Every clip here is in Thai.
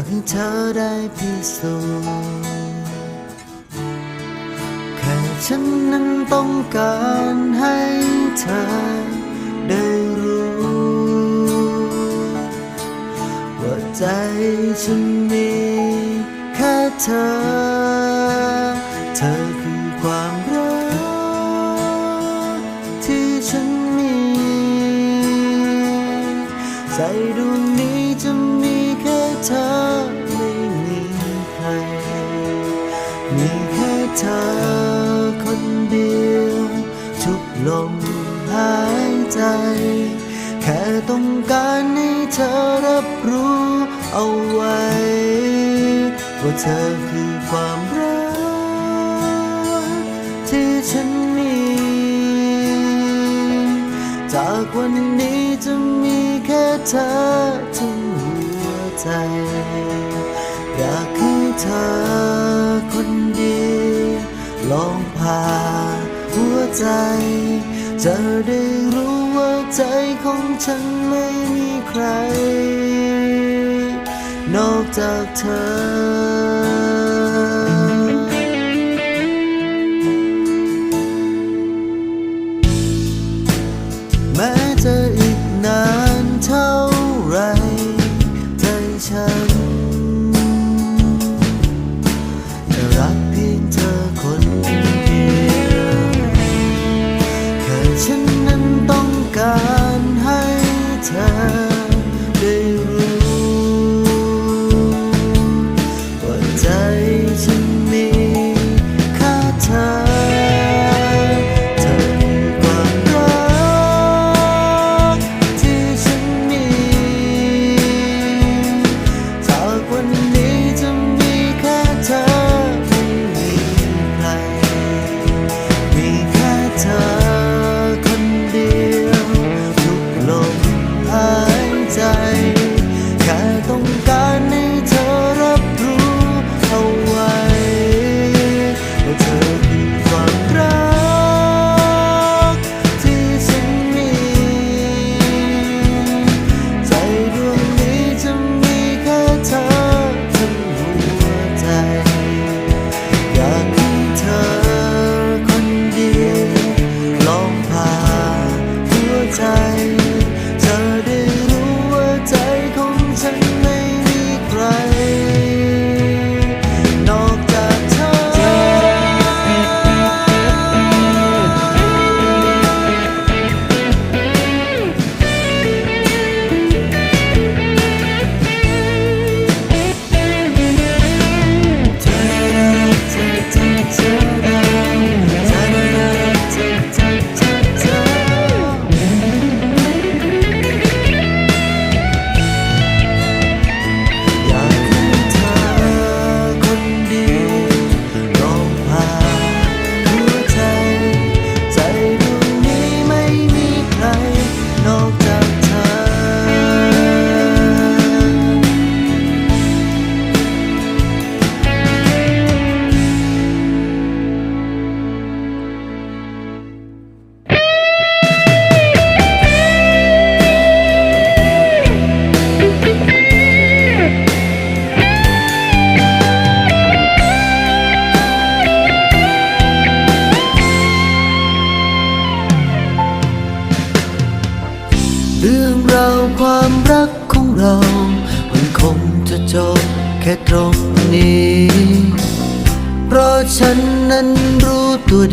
ากให้เธอได้พิสูจน์แค่ฉันนั้นต้องการให้เธอได้รู้ ว่าใจฉันมีแค่เธอ ต้องการให้เธอรับรู้เอาไว้ว่าเธอคือความรักที่ฉันมี จากวันนี้จะมีแค่เธอทั้งหัวใจ อยากให้เธอคนเดียวลองพาหัวใจ จะได้รู้ ใจของฉันไม่มีใคร นอกจากเธอ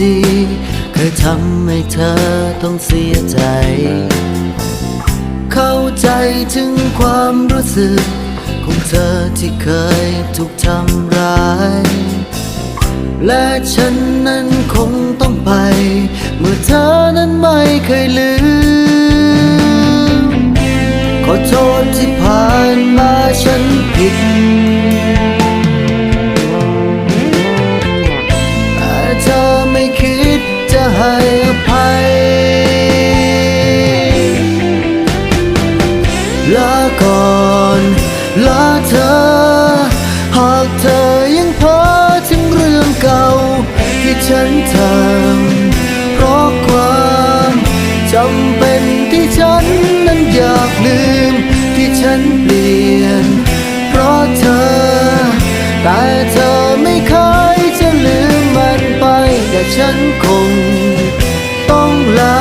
ดี เคยทำให้เธอต้องเสียใจ เข้าใจถึงความรู้สึก ของเธอที่เคยถูกทำร้าย และฉันนั้นคงต้องไป เมื่อเธอนั้นไม่เคยลืม ขอโทษที่ผ่านมาฉันผิด ลาก่อนลาเธอ หากเธอยังพอถึงเรื่องเก่า ที่ฉันทำเพราะความจำเป็นที่ฉันนั้นอยากลืม ที่ฉันเปลี่ยน เพราะเธอ แต่เธอไม่เคยจะลืมมันไปแต่ฉันคง ลา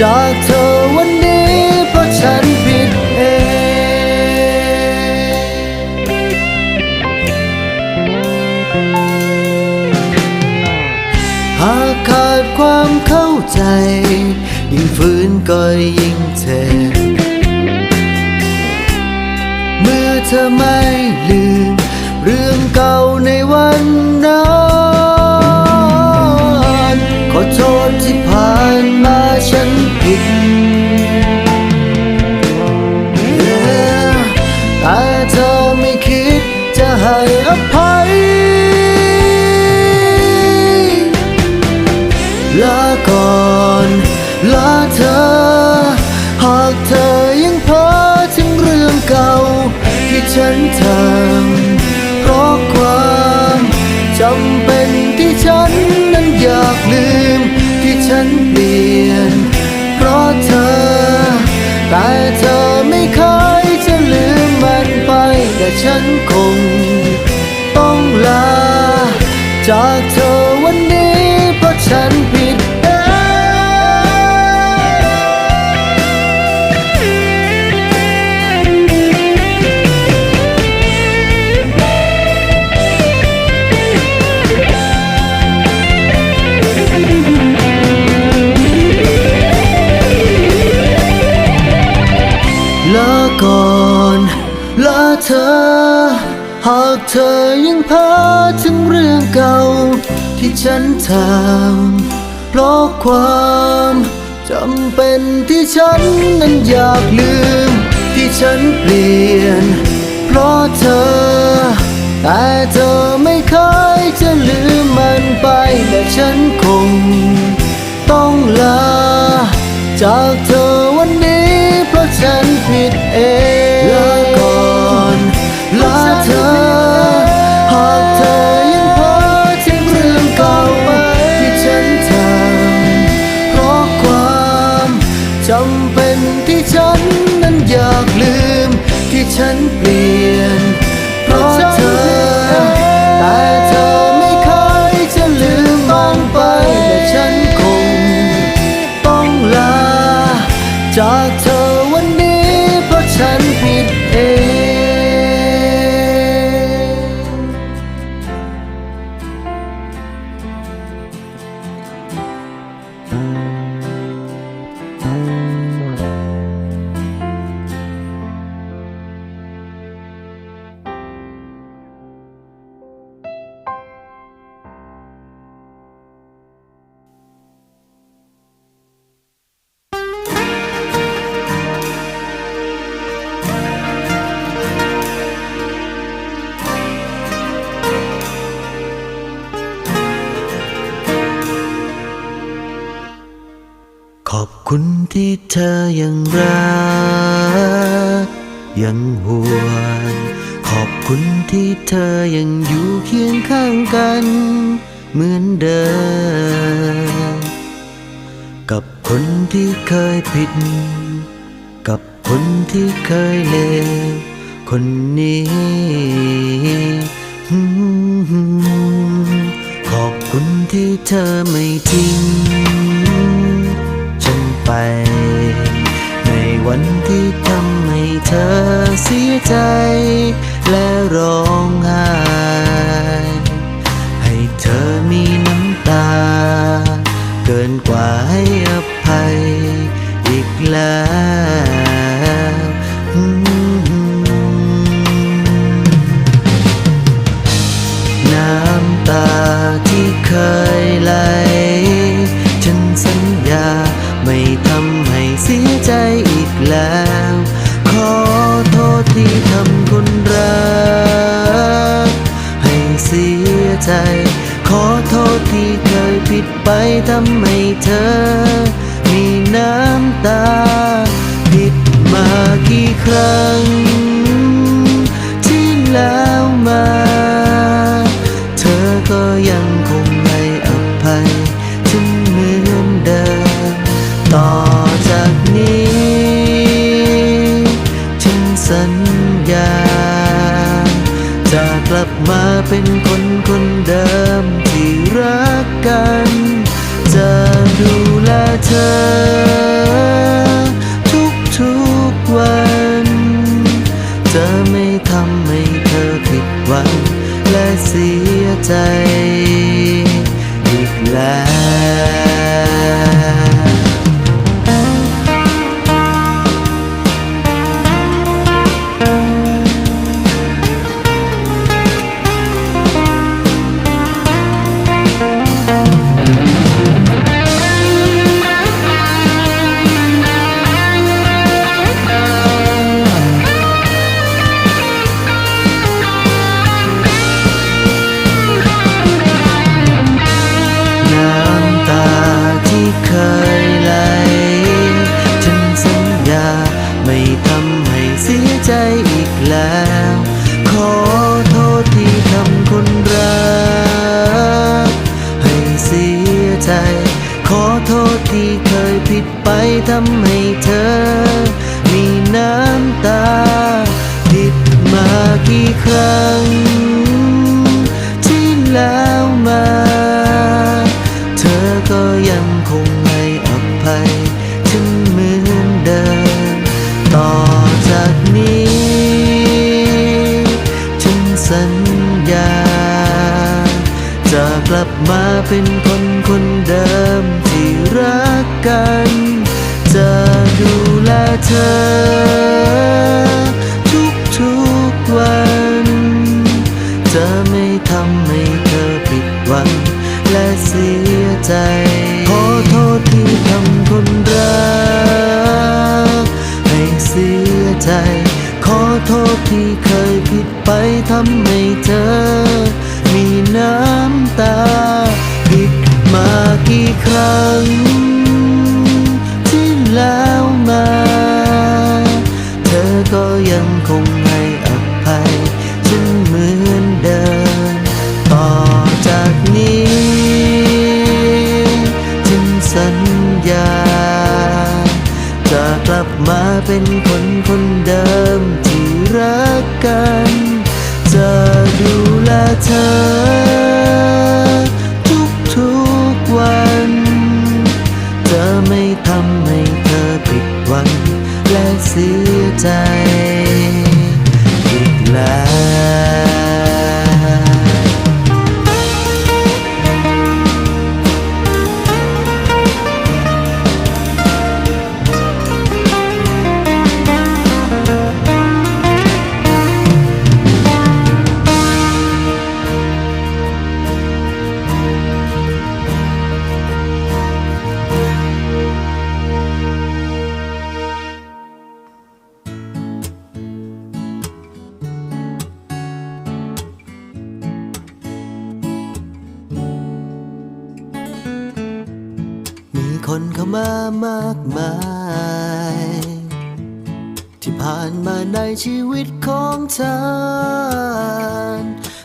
จากเธอวันนี้เพราะฉันผิดเองหากขาดความเข้าใจ ยิ่งฝืนก็ยิ่งเจ็บเมื่อเธอไม่ลืม เรื่องเก่าในวันนั้น ให้อภัย ลาก่อนลาเธอ หากเธอยังเพ้อถึงเรื่องเก่า ที่ฉันทำเพราะความจำเป็นที่ฉันนั้นอยากลืม ที่ฉันเปลี่ยน เพราะเธอ แต่เธอไม่เคยจะลืมมันไปแต่ฉันค จากเธอวันนี้เพราะฉันผิดเองลาก่อนลาเธอ หากเธอยังพาาที่ฉันทำเพราะความจำเป็นที่ฉันนั้นอยากลืม ที่ฉันเปลี่ยน เพราะเธอ แต่เธอไม่เคยจะลืมมันไปแต่ฉันคง ต้องลา จากเธอวันนี้เพราะฉันผิดเอง ที่เธอยังรัก ยังห่วง ขอบคุณที่เธอยังอยู่เคียงข้างกัน เหมือนเดิม กับคนที่เคยผิด กับคนที่เคยเลว คนนี้ขอบคุณที่เธอไม่ทิ้ง ไป ในวันที่ทำให้เธอเสียใจ และร้องไห้ให้เธอมีน้ำตา เกินกว่าให้อภัยอีกแล้ว เป็นคนคนเดิมที่รักกัน จะดูแลเธอ คงให้อภัยฉันเหมือนเดิม ต่อจากนี้ ฉันสัญญา จะกลับมาเป็นคนคนเดิมที่รักกัน จะดูแลเธอทุกๆวันจะไม่ทำให้เธอผิดหวังและเสียใจ คนรัก ให้เสียใจ ขอโทษที่เคยผิดไปทำให้เธอ มีน้ำตา ผิดมากี่ครั้ง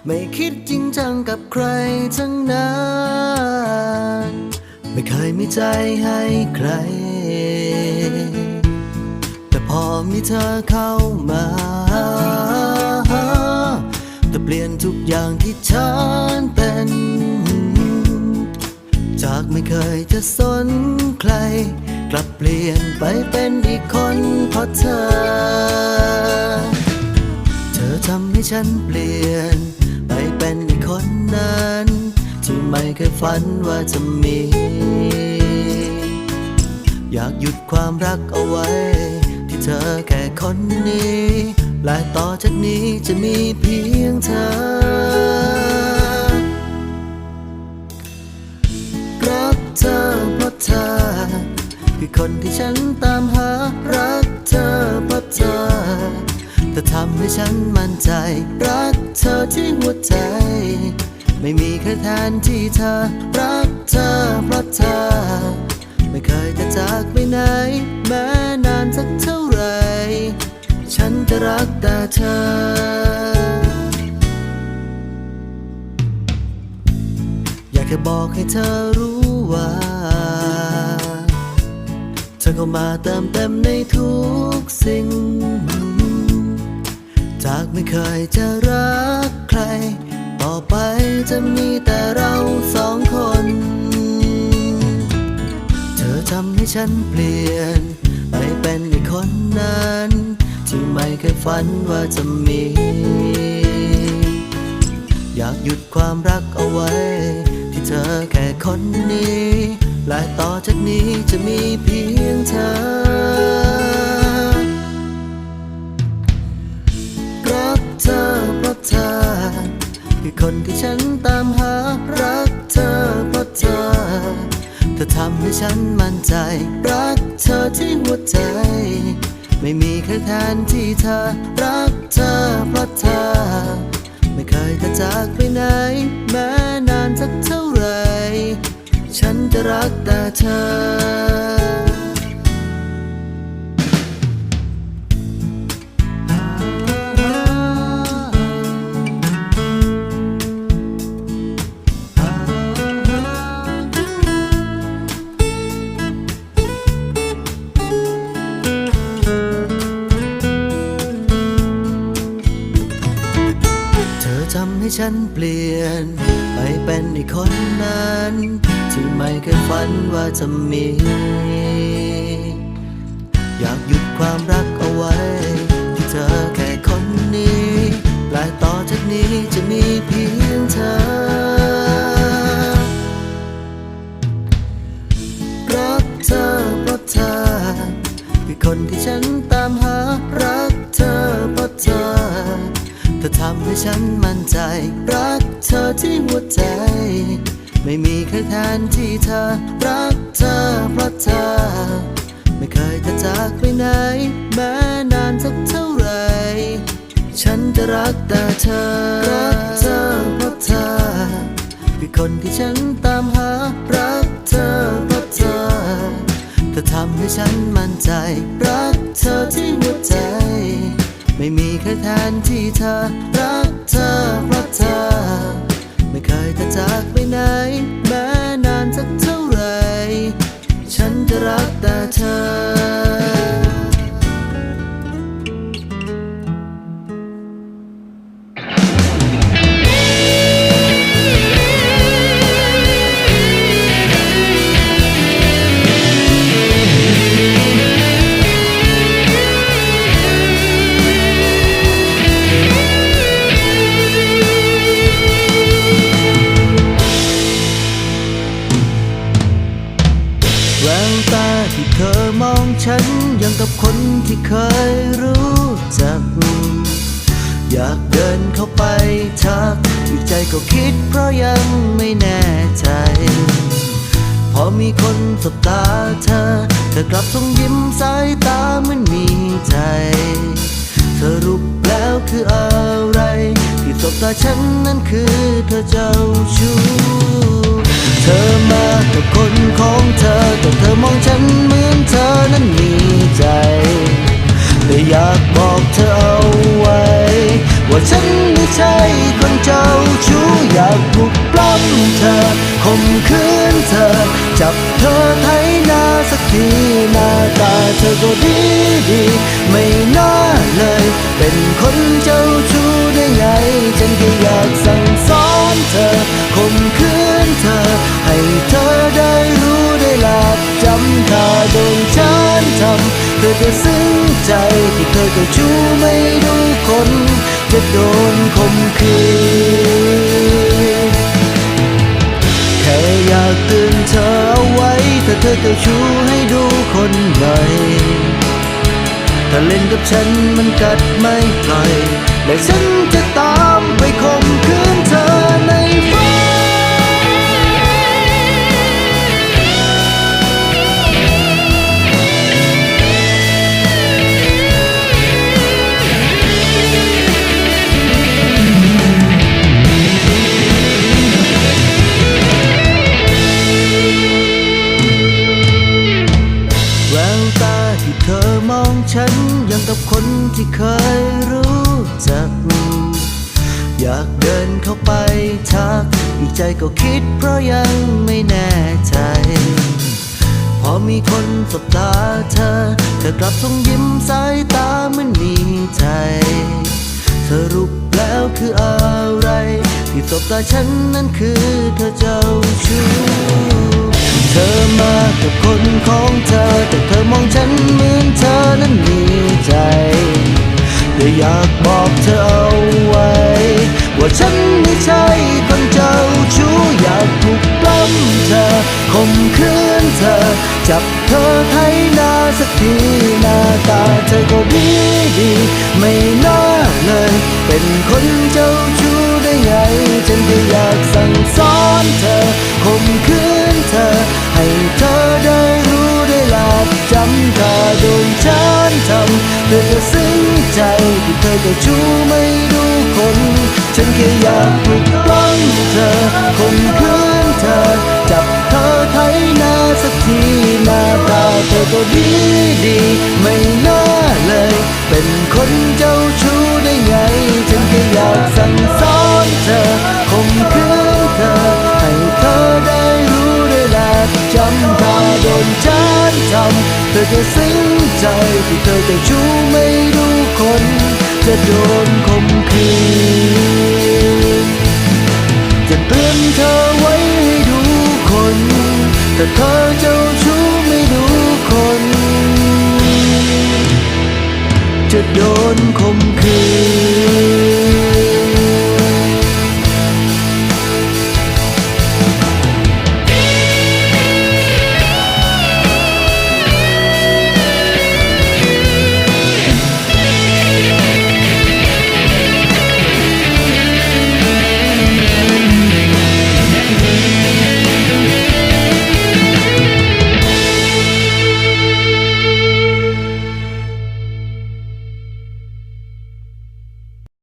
ไม่คิดจริงจังกับใครทั้งนั้น ไม่เคยมีใจให้ใคร แต่พอมีเธอเข้ามา แต่เปลี่ยนทุกอย่างที่ฉันเป็น จากไม่เคยจะสนใครกลับเปลี่ยนไปเป็นอีกคนเพราะเธอเธอ ทำให้ฉันเปลี่ยน ไปเป็นอีกคนนั้นที่ไม่เคยฝันว่าจะมี อยากหยุดความรักเอาไว้ ที่เธอแค่คนนี้ และต่อจากนี้จะมีเพียงเธอ รักเธอเพราะเธอ คือคนที่ฉันตามหารักเธอเพราะเธอ แต่ทำให้ฉันมั่นใจ รักเธอที่หัวใจ ไม่มีใครแทนที่เธอ รักเธอเพราะเธอ ไม่เคยจะจากไปไหน แม้นานสักเท่าไหรฉันจะรักแต่เธออยากแค่บอกให้เธอรู้ว่า เธอเข้ามาเติมเต็มในทุกสิ่ง จากไม่เคยจะรักใคร ต่อไปจะมีแต่เราสองคน เธอทำให้ฉันเปลี่ยน ไปเป็นอีกคนนั้น ที่ไม่เคยฝันว่าจะมี อยากหยุดความรักเอาไว้ ที่เธอแค่คนนี้ และต่อจากนี้จะมีเพียงเธอ คนที่ฉันตามหารักเธอเพราะเธอ เธอทำให้ฉันมั่นใจ รักเธอที่หัวใจ ไม่มีใครแทนที่เธอ รักเธอเพราะเธอ ไม่เคยจะจากไปไหน แม้นานสักเท่าไหรฉันจะรักแต่เธอ ฉันเปลี่ยน ไปเป็นอีกคนนั้น ที่ไม่เคยฝันว่าจะมี อยากหยุดความรักเอาไว้ ที่เธอแค่คนนี้และต่อจากนี้จะมีเพียงเธอ รักเธอเพราะเธอคือคนที่ฉันตามหารักเธอเพราะเธอ ทำให้ฉันมั่นใจ รักเธอที่หัวใจ ไม่มีใครแทนที่เธอ รักเธอเพราะเธอ ไม่เคยจะจากไปไหน แม้นานสักเท่าไหรฉันจะรักแต่เธอ รักเธอเพราะเธอคือคนที่ฉันตามหา รักเธอเพราะเธอเธอทำให้ฉันมั่นใจ รักเธอที่หัวใจ ไม่มีใครแทนที่เธอ รักเธอเพราะเธอ ไม่เคยจะจากไปไหน แม้นานสักเท่าไหรฉันจะรักแต่เธอ ลับส่งยิ้มสายตาเหมันมีใจ สรุปแล้วคืออะไร ที่สบตาฉันนั้นคือเธอเจ้าชู้เธอมากับคนของเธอ แต่เธอมองฉันเหมือนเธอนั้นมีใจแต่อยากบอกเธอเอาไว้ ว่าฉันไม่ใช่คนเจ้าชู้อยากปลุกปล้ำเธอข่มขืนเธอ จับเธอไถนาสักทีหน้าตาเธอก็ดีดี ไม่น่าเลย เป็นคนเจ้าชู้ได้ไง ฉันก็อยากสั่งสอนเธอข่มขืนเธอ ให้เธอได้รู้ได้หลับจำถ้าโดนฉันทำ เธอจะซึ้งใจที่เธอเจ้าชู้ไม่ดูคนจะโดนข่มขืนแค่อยากเตือนเธอเอาไว้ถ้าเธอเจ้าชู้ให้ดูคนใหน่ถ้าเล่นกับฉันมันกัดไม่ปล่อยและฉันจะตามไปข่ม ที่เคยรู้จัก อยากเดินเข้าไปทัก อีกใจก็คิดเพราะยังไม่แน่ใจ พอมีคนสบตาเธอ เธอกลับส่งยิ้มสายตาเหมันมีใจสรุปแล้วคืออะไร ที่สบตาฉันนั้นคือเธอเจ้าชู้ เธอมากับคนของเธอ แต่เธอมองฉันเหมือนเธอนั้นมีใจแต่อยากบอกเธอเอาไว้ ว่าฉันไม่ใช่คนเจ้าชู้อยากถูกปล้ำเธอข่มขืนเธอ จับเธอไถนาสักทีหน้าตาเธอก็ดีดี ไม่น่าเลย เป็นคนเจ้าชู้ได้ไง ฉันก็อยากสั่งสอนเธอข่ม เธอจะซึ้งใจที่เธอจ้าชู้ไม่รู้คน ฉันแค่อยากปลุกปล้องเธอข่มขืนเธอ จับเธอไทนาสักทีหน้าตาเธอก็ดีดี ไม่น่าเลย เป็นคนเจ้าชู้ได้ไง ฉันแค่อยากสั่งสอนเธอข่มขืนเธอ ให้เธอได้รู้ได้หลับจำถ้าโดนฉัน ทำเธอจะสิ้นใจที่เธอจะชู้ไม่รู้คน จะโดนคมคืนจะเตือนเธอไว้ให้ดูคน แต่เธอเจ้าชู้ไม่ดูคน จะโดนคมคืน